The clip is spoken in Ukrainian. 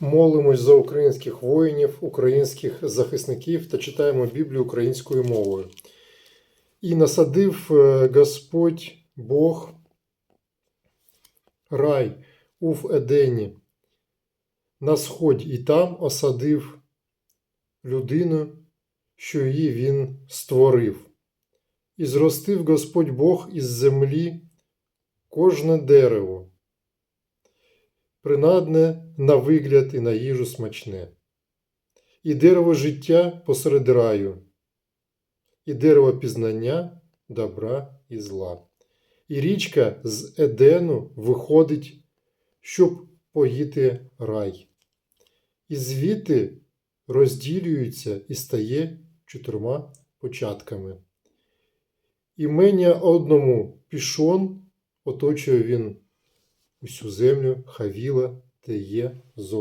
Молимось за українських воїнів, українських захисників та читаємо Біблію українською мовою. І насадив е, Господь Бог рай у Едені на сході, і там осадив людину, що її він створив. І зростив Господь Бог із землі кожне дерево, принадне на вигляд і на їжу смачне, і дерево життя посеред раю, і дерево пізнання добра і зла. І річка з Едену виходить, щоб поїти рай. І звідти розділюється і стає чотирма початками. Імення одному пішон оточує він усю землю, хавіла, те є зо.